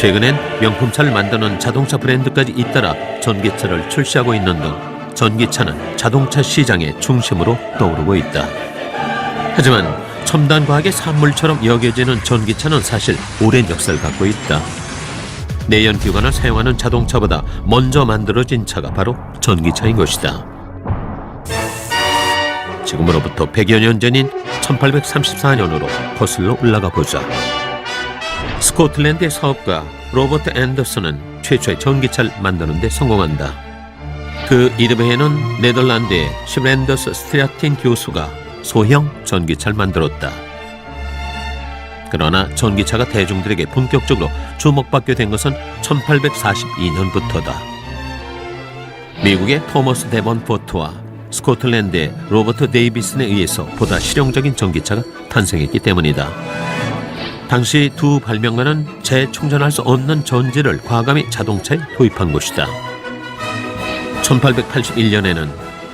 최근엔 명품차를 만드는 자동차 브랜드까지 잇따라 전기차를 출시하고 있는 등 전기차는 자동차 시장의 중심으로 떠오르고 있다. 하지만 첨단 과학의 산물처럼 여겨지는 전기차는 사실 오랜 역사를 갖고 있다. 내연 기관을 사용하는 자동차보다 먼저 만들어진 차가 바로 전기차인 것이다. 지금으로부터 100여 년 전인 1834년으로 거슬러 올라가 보자. 스코틀랜드의 사업가 로버트 앤더슨은 최초의 전기차를 만드는 데 성공한다. 그 이듬해에는 네덜란드의 시브랜더스 스트라틴 교수가 소형 전기차를 만들었다. 그러나 전기차가 대중들에게 본격적으로 주목받게 된 것은 1842년부터다. 미국의 토머스 데본 포트와 스코틀랜드의 로버트 데이비슨에 의해서 보다 실용적인 전기차가 탄생했기 때문이다. 당시 두 발명가는 재충전할 수 없는 전지를 과감히 자동차에 도입한 것이다. 1881년에는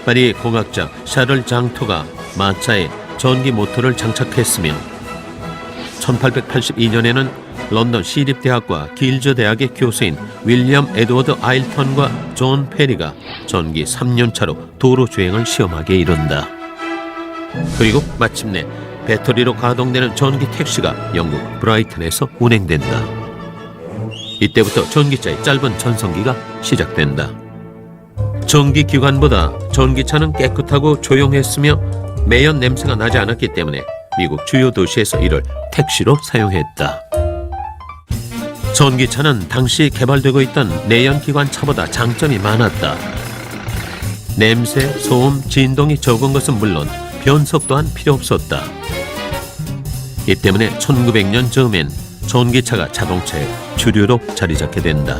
파리 공학자 샤를 장토가 마차에 전기 모터를 장착했으며 1882년에는 런던 시립대학과 길즈 대학의 교수인 윌리엄 에드워드 아일턴과 존 페리가 전기 3년 차로 도로 주행을 시험하게 이른다. 그리고 마침내 배터리로 가동되는 전기 택시가 영국 브라이튼에서 운행된다. 이때부터 전기차의 짧은 전성기가 시작된다. 전기 기관보다 전기차는 깨끗하고 조용했으며 매연 냄새가 나지 않았기 때문에 미국 주요 도시에서 이를 택시로 사용했다. 전기차는 당시 개발되고 있던 내연기관 차보다 장점이 많았다. 냄새, 소음, 진동이 적은 것은 물론 변속 또한 필요 없었다. 이 때문에 1900년 즈음엔 전기차가 자동차의 주류로 자리 잡게 된다.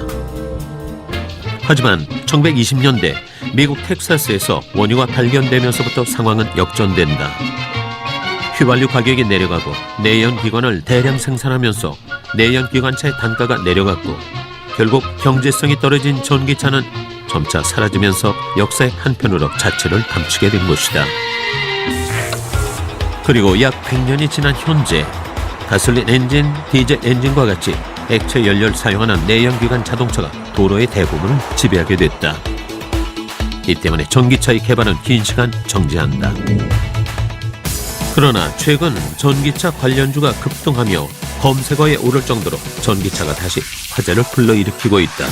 하지만 1920년대 미국 텍사스에서 원유가 발견되면서부터 상황은 역전된다. 휘발유 가격이 내려가고 내연 기관을 대량 생산하면서 내연 기관차의 단가가 내려갔고 결국 경제성이 떨어진 전기차는 점차 사라지면서 역사의 한편으로 자체를 감추게 된 것이다. 그리고 약 100년이 지난 현재 가솔린 엔진, 디젤 엔진과 같이 액체 연료를 사용하는 내연기관 자동차가 도로의 대부분을 지배하게 됐다. 이 때문에 전기차의 개발은 긴 시간 정지한다. 그러나 최근 전기차 관련주가 급등하며 검색어에 오를 정도로 전기차가 다시 화제를 불러일으키고 있다.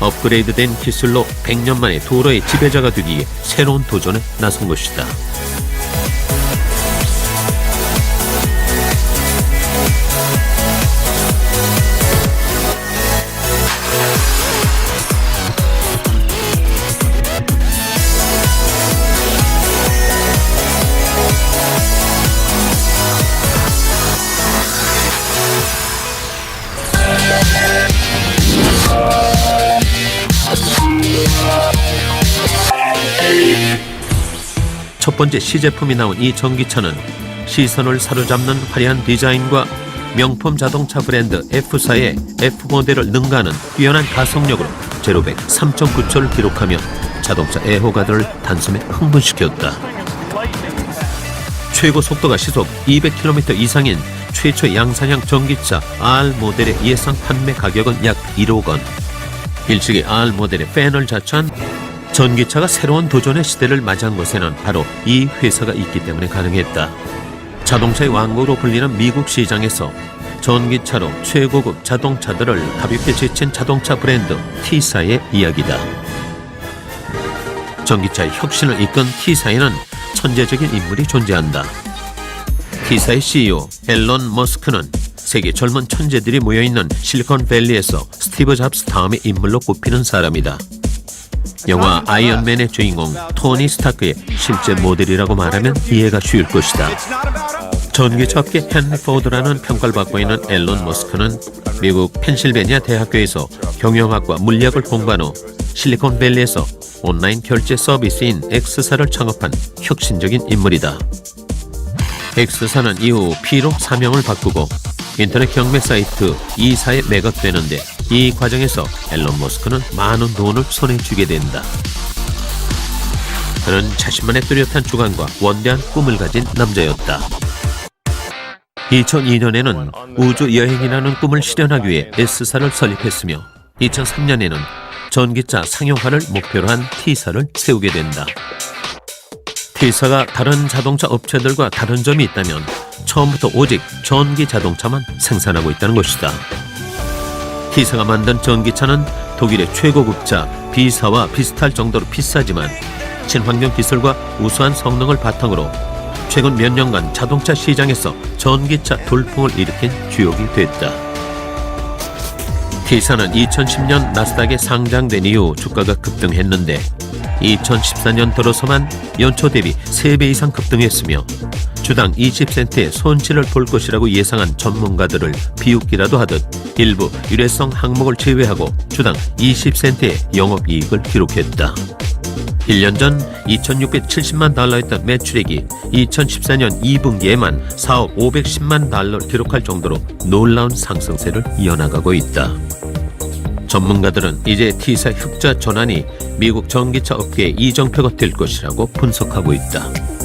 업그레이드된 기술로 100년 만에 도로의 지배자가 되기 위해 새로운 도전에 나선 것이다. 첫 번째 시제품이 나온 이 전기차는 시선을 사로잡는 화려한 디자인과 명품 자동차 브랜드 F사의 F 모델을 능가하는 뛰어난 가속력으로 제로백 3.9초를 기록하며 자동차 애호가들을 단숨에 흥분시켰다. 최고 속도가 시속 200km 이상인 최초 양산형 전기차 R 모델의 예상 판매 가격은 약 1억 원. 일찍이 R 모델의 팬을 자처한 전기차가 새로운 도전의 시대를 맞이한 곳에는 바로 이 회사가 있기 때문에 가능했다. 자동차의 왕국으로 불리는 미국 시장에서 전기차로 최고급 자동차들을 가볍게 제친 자동차 브랜드 T사의 이야기다. 전기차의 혁신을 이끈 T사에는 천재적인 인물이 존재한다. T사의 CEO 앨런 머스크는 세계 젊은 천재들이 모여있는 실리콘밸리에서 스티브 잡스 다음의 인물로 꼽히는 사람이다. 영화 아이언맨의 주인공 토니 스타크의 실제 모델이라고 말하면 이해가 쉬울 것이다. 전기차 업계 헨리 포드라는 평가를 받고 있는 앨런 머스크는 미국 펜실베니아 대학교에서 경영학과 물리학을 공부한 후 실리콘밸리에서 온라인 결제 서비스인 X사를 창업한 혁신적인 인물이다. X사는 이후 P로 사명을 바꾸고 인터넷 경매 사이트 E사에 매각되는데 이 과정에서 앨런 머스크는 많은 돈을 손에 쥐게 된다. 그는 자신만의 뚜렷한 주관과 원대한 꿈을 가진 남자였다. 2002년에는 우주 여행이라는 꿈을 실현하기 위해 S사를 설립했으며 2003년에는 전기차 상용화를 목표로 한 T사를 세우게 된다. T사가 다른 자동차 업체들과 다른 점이 있다면 처음부터 오직 전기 자동차만 생산하고 있다는 것이다. T사가 만든 전기차는 독일의 최고급차 B사와 비슷할 정도로 비싸지만 친환경 기술과 우수한 성능을 바탕으로 최근 몇 년간 자동차 시장에서 전기차 돌풍을 일으킨 주역이 됐다. T사는 2010년 나스닥에 상장된 이후 주가가 급등했는데 2014년 들어서만 연초 대비 3배 이상 급등했으며 주당 20센트의 손실을 볼 것이라고 예상한 전문가들을 비웃기라도 하듯 일부 일회성 항목을 제외하고 주당 20센트의 영업이익을 기록했다. 1년 전 2,670만 달러였던 매출액이 2014년 2분기에만 4억 510만 달러를 기록할 정도로 놀라운 상승세를 이어나가고 있다. 전문가들은 이제 T사 흑자 전환이 미국 전기차 업계의 이정표가 될 것이라고 분석하고 있다.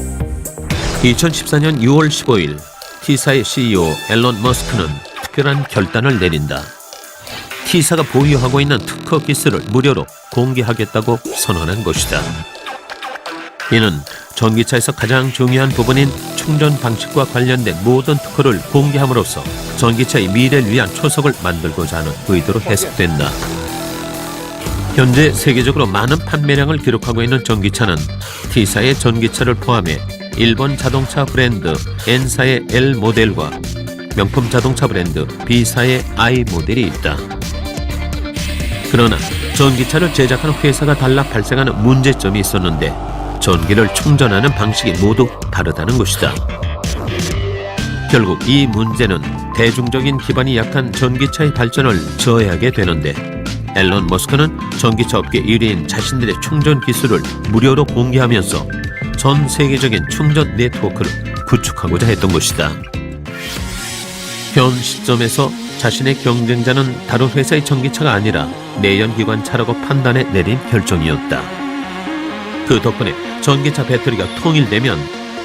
2014년 6월 15일 T사의 CEO 앨런 머스크는 특별한 결단을 내린다. T사가 보유하고 있는 특허 기술을 무료로 공개하겠다고 선언한 것이다. 이는 전기차에서 가장 중요한 부분인 충전 방식과 관련된 모든 특허를 공개함으로써 전기차의 미래를 위한 초석을 만들고자 하는 의도로 해석된다. 현재 세계적으로 많은 판매량을 기록하고 있는 전기차는 T사의 전기차를 포함해 일본 자동차 브랜드 N사의 L 모델과 명품 자동차 브랜드 B사의 I 모델이 있다. 그러나 전기차를 제작하는 회사가 달라 발생하는 문제점이 있었는데 전기를 충전하는 방식이 모두 다르다는 것이다. 결국 이 문제는 대중적인 기반이 약한 전기차의 발전을 저해하게 되는데 앨런 머스크는 전기차 업계 1위인 자신들의 충전 기술을 무료로 공개하면서 전 세계적인 충전 네트워크를 구축하고자 했던 것이다. 현 시점에서 자신의 경쟁자는 다른 회사의 전기차가 아니라 내연기관 차라고 판단해 내린 결정이었다. 그 덕분에 전기차 배터리가 통일되면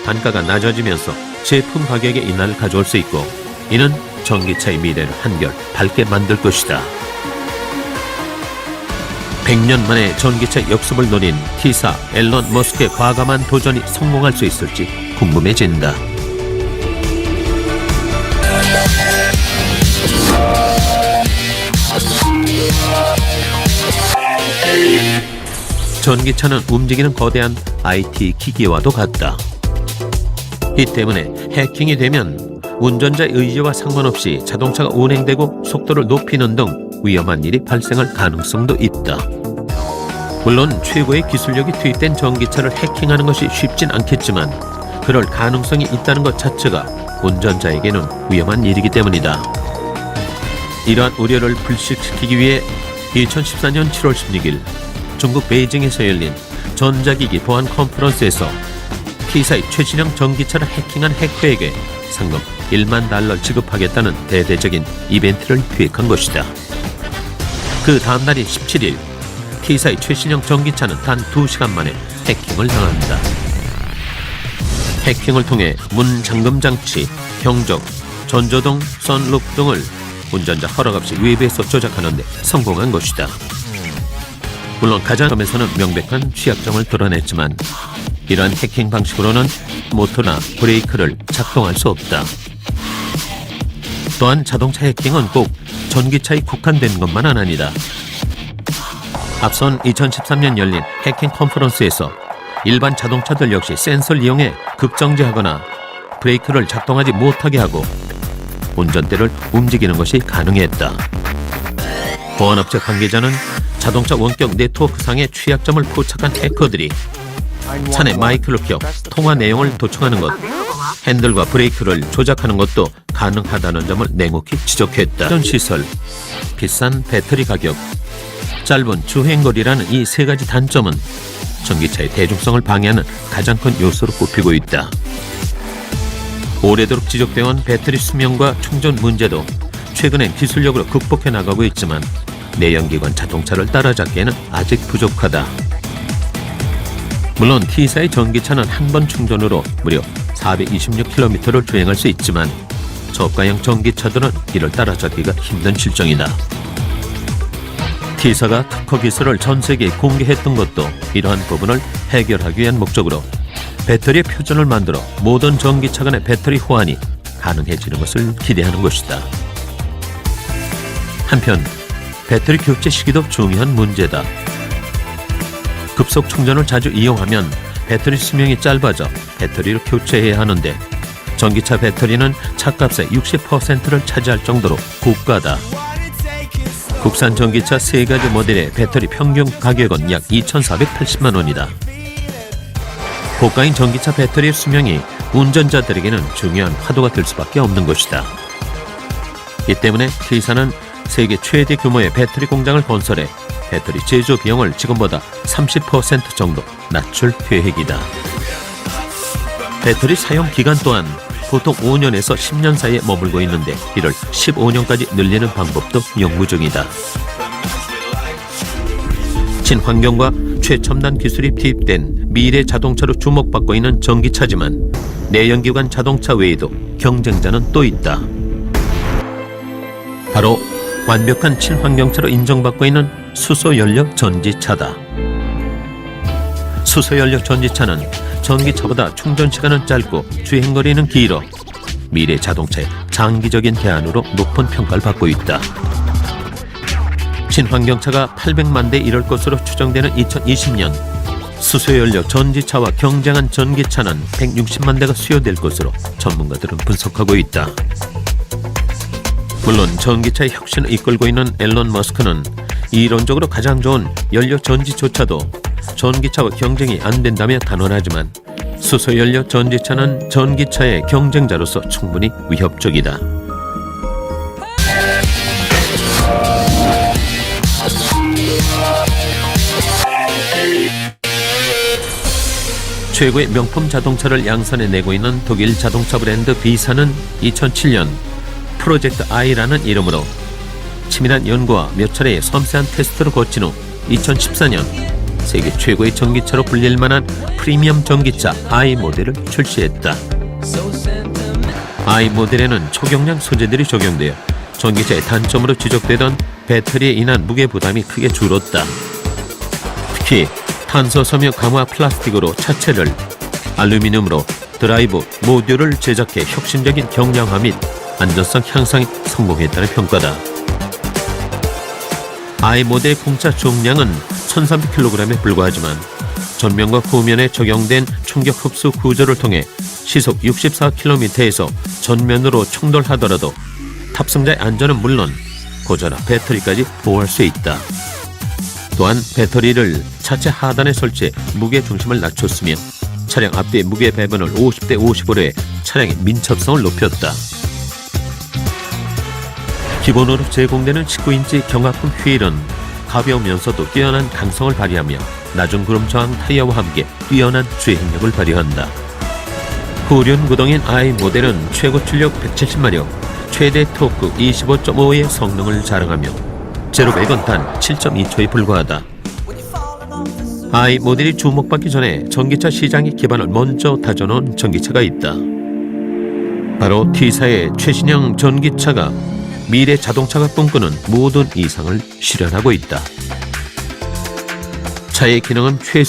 단가가 낮아지면서 제품 가격의 인하를 가져올 수 있고 이는 전기차의 미래를 한결 밝게 만들 것이다. 100년 만에 전기차 역습을 노린 T사 앨런 머스크의 과감한 도전이 성공할 수 있을지 궁금해진다. 전기차는 움직이는 거대한 IT 기기와도 같다. 이 때문에 해킹이 되면 운전자의 의지와 상관없이 자동차가 운행되고 속도를 높이는 등 위험한 일이 발생할 가능성도 있다. 물론 최고의 기술력이 투입된 전기차를 해킹하는 것이 쉽진 않겠지만 그럴 가능성이 있다는 것 자체가 운전자에게는 위험한 일이기 때문이다. 이러한 우려를 불식시키기 위해 2014년 7월 16일 중국 베이징에서 열린 전자기기 보안 컨퍼런스에서 T사의 최신형 전기차를 해킹한 해커에게 상금 1만 달러를 지급하겠다는 대대적인 이벤트를 기획한 것이다. 그 다음 날인 17일 T사의 최신형 전기차는 단 2시간 만에 해킹을 당합니다. 해킹을 통해 문 잠금 장치, 경적, 전조등, 선루프 등을 운전자 허락 없이 외부에서 조작하는 데 성공한 것이다. 물론 가장 점에서는 명백한 취약점을 드러냈지만 이러한 해킹 방식으로는 모터나 브레이크를 작동할 수 없다. 또한 자동차 해킹은 꼭 전기차에 국한된 것만은 아니다. 앞선 2013년 열린 해킹 컨퍼런스에서 일반 자동차들 역시 센서를 이용해 급정지하거나 브레이크를 작동하지 못하게 하고 운전대를 움직이는 것이 가능했다. 보안업체 관계자는 자동차 원격 네트워크상의 취약점을 포착한 해커들이 차내 마이크를 켜 통화 내용을 도청하는 것, 핸들과 브레이크를 조작하는 것도 가능하다는 점을 냉혹히 지적했다. 이런 시설, 비싼 배터리 가격, 짧은 주행거리라는 이 세 가지 단점은 전기차의 대중성을 방해하는 가장 큰 요소로 꼽히고 있다. 오래도록 지적되어온 배터리 수명과 충전 문제도 최근엔 기술력으로 극복해 나가고 있지만 내연기관 자동차를 따라잡기에는 아직 부족하다. 물론 T사의 전기차는 한 번 충전으로 무려 426km를 주행할 수 있지만 저가형 전기차들은 이를 따라잡기가 힘든 실정이다. T사가 특허 기술을 전 세계에 공개했던 것도 이러한 부분을 해결하기 위한 목적으로 배터리의 표준을 만들어 모든 전기차 간의 배터리 호환이 가능해지는 것을 기대하는 것이다. 한편 배터리 교체 시기도 중요한 문제다. 급속 충전을 자주 이용하면 배터리 수명이 짧아져 배터리를 교체해야 하는데 전기차 배터리는 차값의 60%를 차지할 정도로 고가다. 국산 전기차 세 가지 모델의 배터리 평균 가격은 약 2,480만 원이다. 고가인 전기차 배터리의 수명이 운전자들에게는 중요한 화두가 될 수밖에 없는 것이다. 이 때문에 T사는 세계 최대 규모의 배터리 공장을 건설해 배터리 제조 비용을 지금보다 30% 정도 낮출 계획이다. 배터리 사용 기간 또한 보통 5년에서 10년 사이에 머물고 있는데 이를 15년까지 늘리는 방법도 연구 중이다. 친환경과 최첨단 기술이 투입된 미래 자동차로 주목받고 있는 전기차지만 내연기관 자동차 외에도 경쟁자는 또 있다. 바로 완벽한 친환경차로 인정받고 있는 수소연료 전지차다. 수소연료 전지차는 전기차보다 충전 시간은 짧고 주행거리는 길어 미래 자동차의 장기적인 대안으로 높은 평가를 받고 있다. 친환경차가 800만 대 이를 것으로 추정되는 2020년 수소연료 전지차와 경쟁한 전기차는 160만 대가 수요될 것으로 전문가들은 분석하고 있다. 물론 전기차의 혁신을 이끌고 있는 앨런 머스크는 이론적으로 가장 좋은 연료 전지조차도 전기차와 경쟁이 안 된다며 단언하지만 수소 연료 전지차는 전기차의 경쟁자로서 충분히 위협적이다. 최고의 명품 자동차를 양산해 내고 있는 독일 자동차 브랜드 B사는 2007년 프로젝트 I라는 이름으로 치밀한 연구와 몇 차례의 섬세한 테스트를 거친 후 2014년 세계 최고의 전기차로 불릴 만한 프리미엄 전기차 I 모델을 출시했다. I 모델에는 초경량 소재들이 적용되어 전기차의 단점으로 지적되던 배터리에 인한 무게 부담이 크게 줄었다. 특히 탄소 섬유 강화 플라스틱으로 차체를 알루미늄으로 드라이브 모듈을 제작해 혁신적인 경량화 및 안전성 향상에 성공했다는 평가다. I 모델 공차重量은 1300kg에 불과하지만 전면과 후면에 적용된 충격 흡수 구조를 통해 시속 64km에서 전면으로 충돌하더라도 탑승자의 안전은 물론 고전화 배터리까지 보호할 수 있다. 또한 배터리를 차체 하단에 설치해 무게 중심을 낮췄으며 차량 앞뒤의 무게 배분을 50대 50으로 해 차량의 민첩성을 높였다. 기본으로 제공되는 19인치 경합품 휠은 가벼우면서도 뛰어난 강성을 발휘하며 낮은 구름 저항 타이어와 함께 뛰어난 주행력을 발휘한다. 후륜 구동인 i 모델은 최고 출력 170마력, 최대 토크 25.5의 성능을 자랑하며 제로 100원 단 7.2초에 불과하다. i 모델이 주목받기 전에 전기차 시장의 기반을 먼저 다져놓은 전기차가 있다. 바로 T사의 최신형 전기차가 미래 자동차가 꿈꾸는 모든 이상을 실현하고 있다. 차의 기능은 최소